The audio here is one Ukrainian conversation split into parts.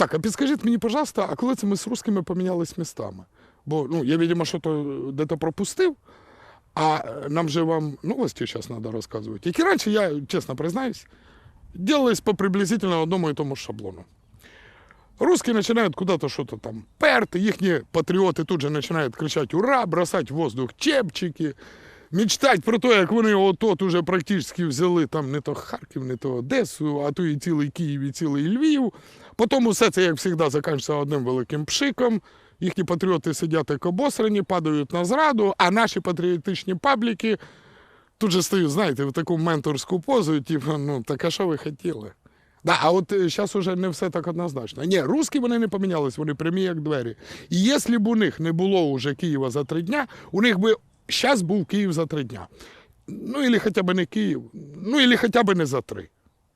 Так, а підскажіть мені, пожалуйста, а коли це ми з русскими помінялись містами? Бо ну, я, видимо, що то де-то пропустив, а е, нам же вам новості зараз треба розказувати. Які раніше, я чесно признаюсь, делались по приблизительно одному і тому шаблону. Русские начинают куда-то что-то там перти, їхні патріоти тут же починають кричати «Ура!», бросать в воздух чепчики, мечтать про те, як вони от уже практично взяли там не то Харків, не то Одесу, а то і цілий Київ, і цілий Львів. Потім усе це, як завжди, закінчиться одним великим пшиком. Їхні патріоти сидять як обосрані, падають на зраду, а наші патріотичні пабліки тут же стають, знаєте, в таку менторську позу, типу, ну, так а що ви хотіли? Да, а от зараз уже не все так однозначно. Ні, русські вони не помінялись, вони прямі як двері. І якщо б у них не було вже Києва за три дня, у них би зараз був Київ за три дня. Ну, или хоча б не Київ, ну, или хоча б не за три.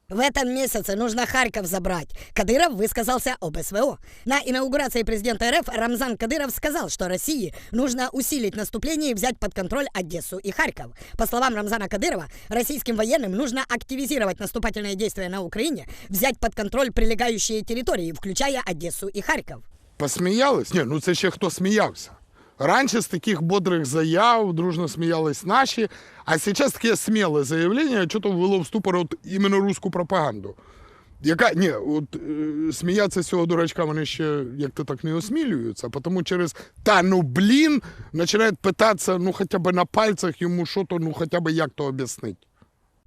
В этом месяце нужно Харьков забрать. Кадыров высказался об СВО. На инаугурации президента РФ Рамзан Кадыров сказал, что России нужно усилить наступление и взять под контроль Одессу и Харьков. По словам Рамзана Кадырова, российским военным нужно активизировать наступательные действия на Украине, взять под контроль прилегающие территории, включая Одессу и Харьков. Посміялись? Ні, ну це ще хто сміявся. Раніше з таких бодрих заяв дружно сміялись наші, а зараз таке сміле заявлення, що то ввело в ступор от іменно русську пропаганду. Яка ні, от е, сміятися з цього дурачка вони ще як то так не осмілюються, тому через та ну блін починають питатися, ну хоча б на пальцях йому що то, ну хоча б як то об'яснити.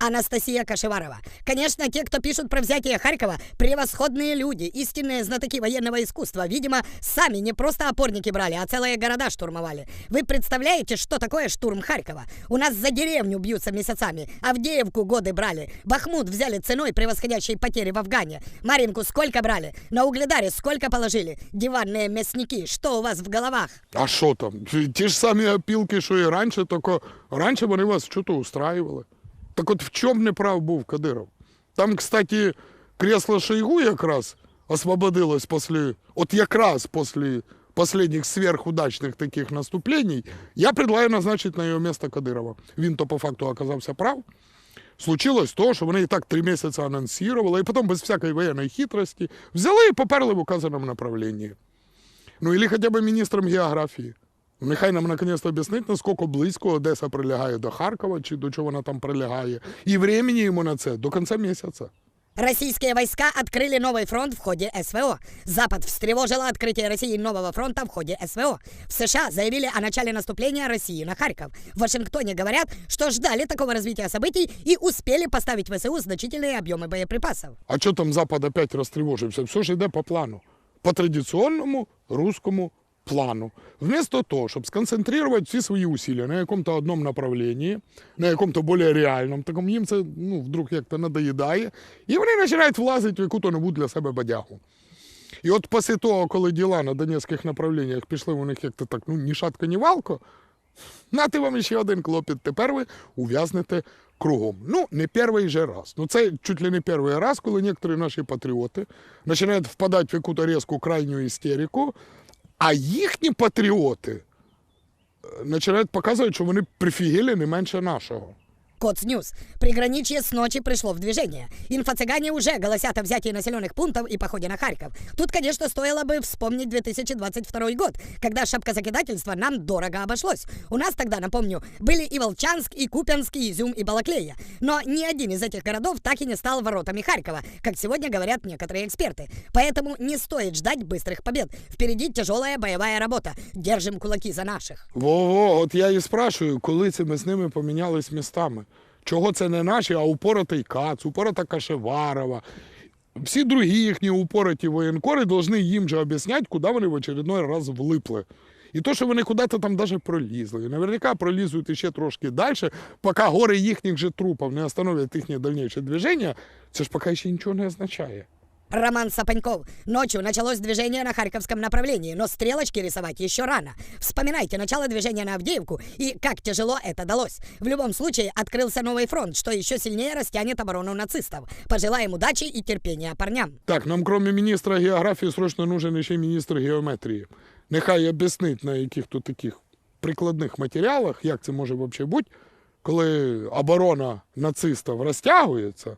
Анастасия Кашеварова. Конечно, те, кто пишут про взятие Харькова, превосходные люди, истинные знатоки военного искусства. Видимо, сами не просто опорники брали, а целые города штурмовали. Вы представляете, что такое штурм Харькова? У нас за деревню бьются месяцами. Авдеевку годы брали. Бахмут взяли ценой превосходящей потери в Афгане. Маринку сколько брали? На Угледаре сколько положили? Диванные мясники, что у вас в головах? А що там? Ті ж самі опілки, що і раніше, тільки раніше вони вас що то устраювали. Так от в чому не прав був Кадиров? Там, кстати, кресло Шойгу якраз освободилось после, от якраз после последних сверхудачных таких наступлений, я предлагаю назначить на його місце Кадирова. Він то по факту оказався прав. Случилось то, що вони і так три місяці анонсували, і потім без всякої воєнної хитрості взяли і поперли в указаному направленні. Ну, или хотя бы министром географії. Нехай нам наконец-то об'яснить, наскільки близько Одеса прилягає до Харкова, чи до чого вона там прилягає. І времени йому на це до кінця місяця. Российские войска открыли новый фронт в ходе СВО. Запад встревожило открытие России нового фронта в ходе СВО. В США заявили о начале наступления России на Харьков. В Вашингтоне говорят, что ждали такого развития событий и успели поставить в ВСУ значительные объемы боеприпасов. А що там Запад опять розтривожився? Все ж йде по плану. По традиційному русскому плану. Вместо того, щоб сконцентрувати всі свої усилия на якому-то одному направленні, на якому-то більш реальному, такому їм це ну, вдруг як-то надоїдає, і вони починають влазити в яку-то для себе бадягу. І от після того, коли діла на донецьких направленнях пішли у них як-то так, ну, ні шатка, ні валко, нати вам ще один клопіт. Тепер ви ув'язнете кругом. Ну, не перший же раз. Ну, це чуть ли не перший раз, коли некоторі наші патріоти починають впадати в якусь різку крайню істерику, а їхні патріоти е, починають показувати, що вони прифігелі не менше нашого. Коц Ньюс. Приграничье с ночи пришло в движение. Инфо-цыгане уже голосят о взятии населенных пунктов и походе на Харьков. Тут, конечно, стоило бы вспомнить 2022 год, когда шапкозакидательство нам дорого обошлось. У нас тогда, напомню, были и Волчанск, и Купянск, и Изюм, и Балаклея. Но ни один из этих городов так и не стал воротами Харькова, как сегодня говорят некоторые эксперты. Поэтому не стоит ждать быстрых побед. Впереди тяжелая боевая работа. Держим кулаки за наших. Во-во, от я і спрашую, коли це ми з ними помінялись містами. Чого це не наші, а упоротий Кац, упорота Кашеварова. Всі другі їхні упороті воєнкори повинні їм же об'ясняти, куди вони в очередной раз влипли. І то, що вони куди-то там навіть пролізли. І наверняка пролізуть ще трошки далі, поки гори їхніх же трупів не остановлять їхнє дальніше движення, це ж поки ще нічого не означає. Роман Сапаньков. Ночью началось движение на Харьковском направлении, но стрелочки рисовать еще рано. Вспоминайте начало движения на Авдеевку и как тяжело это далось. В любом случае, открылся новый фронт, что еще сильнее растянет оборону нацистов. Пожелаем удачи и терпения парням. Так, нам кроме міністра географії срочно нужен ще міністр геометрії. Нехай об'яснить на яких-то таких прикладних матеріалах, як це може взагалі бути, коли оборона нацистів розтягується,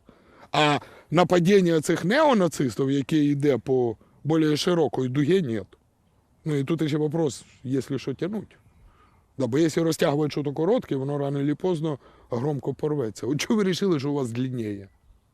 А нападіння цих неонацистів, яке йде по більш широкій дугі, нет. Ну і тут ще вопрос, якщо що тягнуть. Да, бо якщо розтягувати щось коротке, воно рано чи поздно громко порветься. От чого ви вирішили, що у вас длиннее?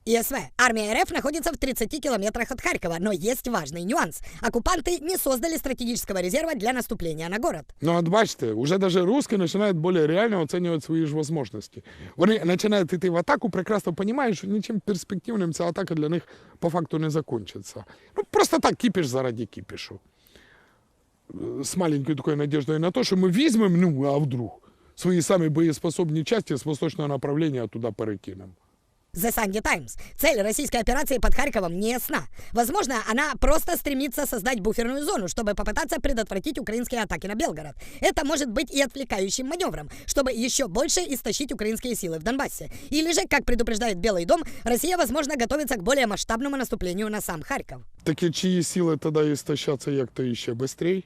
ИСВ. Армия РФ находится в 30 километрах от Харькова, но есть важный нюанс. Оккупанты не создали стратегического резерва для наступления на город. Ну, от бачите, уже даже русские начинают более реально оценивать свои же возможности. Вони починають йти в атаку, прекрасно розуміють, що нічим перспективним ця атака для них по факту не закончиться. Ну, просто так кипиш заради кипішу. Э, С маленькой такой надеждой на то, что мы візьмемо, ну, а вдруг, свої самі боєспособні части з восточного направления туда перекинем. The Sunday Times. Цель российской операции под Харьковом не ясна. Возможно, она просто стремится создать буферную зону, чтобы попытаться предотвратить украинские атаки на Белгород. Это может быть и отвлекающим маневром, чтобы еще больше истощить украинские силы в Донбассе. Или же, как предупреждает Белый дом, Россия, возможно, готовится к более масштабному наступлению на сам Харьков. Такі чиї сили тоді істощаться як-то іще быстрей?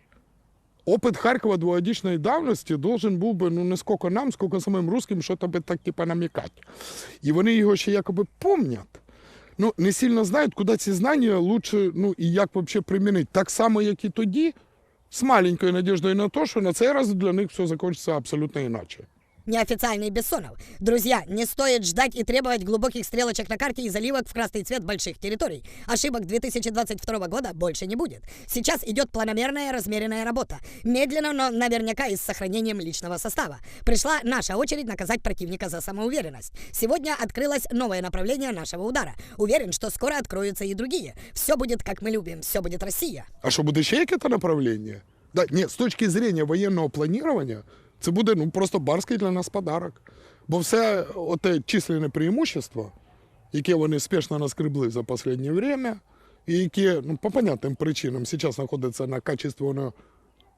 Опыт Харкова двугодичной давності должен був би ну не скільки нам, скільки самим русским, що би так типа намікати. І вони його ще якоби помнять. Ну, не сильно знають, куди ці знання лучше, ну і як вообще примінити. Так само, як і тоді, з маленькою надіждою на те, що на цей раз для них все закончиться абсолютно іначе. Неофициальный Бессонов. Друзья, не стоит ждать и требовать глубоких стрелочек на карте и заливок в красный цвет больших территорий. Ошибок 2022 года больше не будет. Сейчас идет планомерная размеренная работа. Медленно, но наверняка и с сохранением личного состава. Пришла наша очередь наказать противника за самоуверенность. Сегодня открылось новое направление нашего удара. Уверен, что скоро откроются и другие. Все будет, как мы любим. Все будет Россия. А що буде ще якесь направлення? Да, ні, з точки зрення воєнного планування, це буде ну, просто барський для нас подарок. Бо все оте численне преимущество, яке вони спешно наскребли за останнє время, і яке ну, по понятним причинам зараз знаходиться на качественно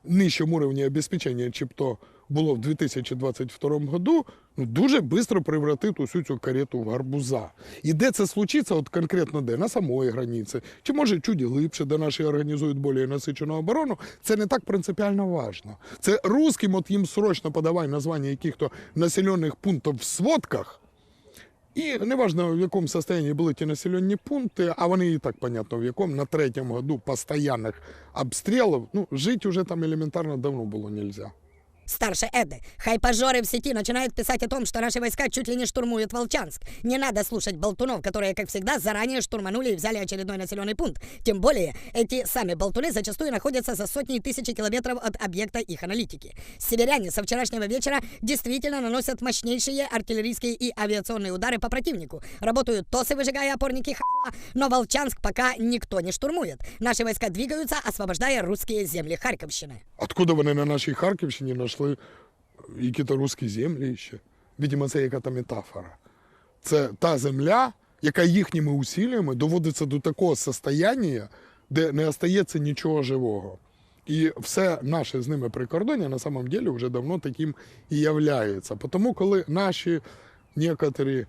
нижчому рівні обезпечення, чим то було в 2022 году, ну, дуже швидко превратить усю цю карету в гарбуза. І де це случиться, от конкретно де? На самої границі. Чи може чуть глибше, де наші організують більш насичену оборону, це не так принципіально важно. Це русським, от їм срочно подавай названня яких-то населених пунктів в сводках, і неважно, в якому состоянии були ті населені пункти, а вони і так понятно, в якому на третьому году постоянних обстрілів, ну, жити вже там елементарно давно було нельзя. Старше Эды. Хайпажоры в сети начинают писать о том, что наши войска чуть ли не штурмуют Волчанск. Не надо слушать болтунов, которые, как всегда, заранее штурманули и взяли очередной населенный пункт. Тем более, эти сами болтуны зачастую находятся за сотни и тысячи километров от объекта их аналитики. Северяне со вчерашнего вечера действительно наносят мощнейшие артиллерийские и авиационные удары по противнику. Работают тосы, выжигая опорники хахла, но Волчанск пока никто не штурмует. Наши войска двигаются, освобождая русские земли Харьковщины. Откуда вони на нашій Харківщині Знайшли якісь землі ще? Видимо, це яка-то метафора. Це та земля, яка їхніми усиллями доводиться до такого состояння, де не остається нічого живого. І все наше з ними прикордоння на самом деле вже давно таким і являється. Тому, коли наші некоторі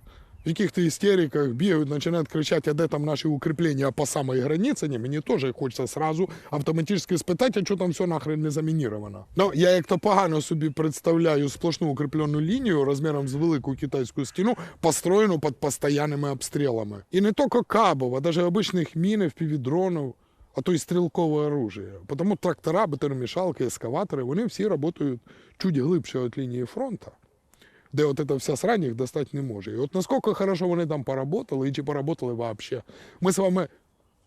в яких-то істериках бігають, починають кричати, а де там наші укріплення по самій границі, ні, мені теж хочеться сразу автоматично спитати, а що там все нахрен не замініровано. Ну, я як-то погано собі представляю сплошну укріплену лінію розміром з велику китайську стіну, построєну під постійними обстрілами. І не тільки кабов, а навіть обичних мін, впівдронів, а то й стрілкове оружие. Тому трактора, бетономішалки, ескаватори, вони всі працюють чуть глибше від лінії фронту де от эта вся срань їх достати не може. І от наскільки хорошо вони там поработали, і чи поработали вообще. Ми з вами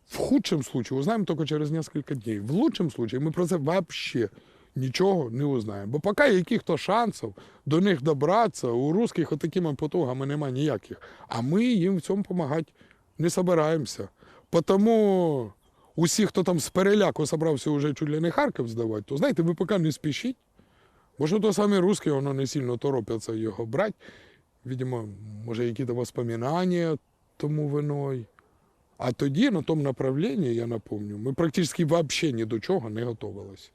в худшем случае узнаємо тільки через несколько днів. В лучшем случае ми про це вообще нічого не узнаємо. Бо поки яких-то шансів до них добратися, у русських отакими потугами немає ніяких. А ми їм в цьому допомагати не собираємося. Тому усі, хто там з переляку собрався вже чуть ли не Харків здавати, то знаєте, ви поки не спішіть. Бо що то самі русські, воно не сильно торопяться його брати. Відомо, може, якісь воспоминання тому виною. А тоді на тому направленні, я напомню, ми практично взагалі ні до чого не готувалися.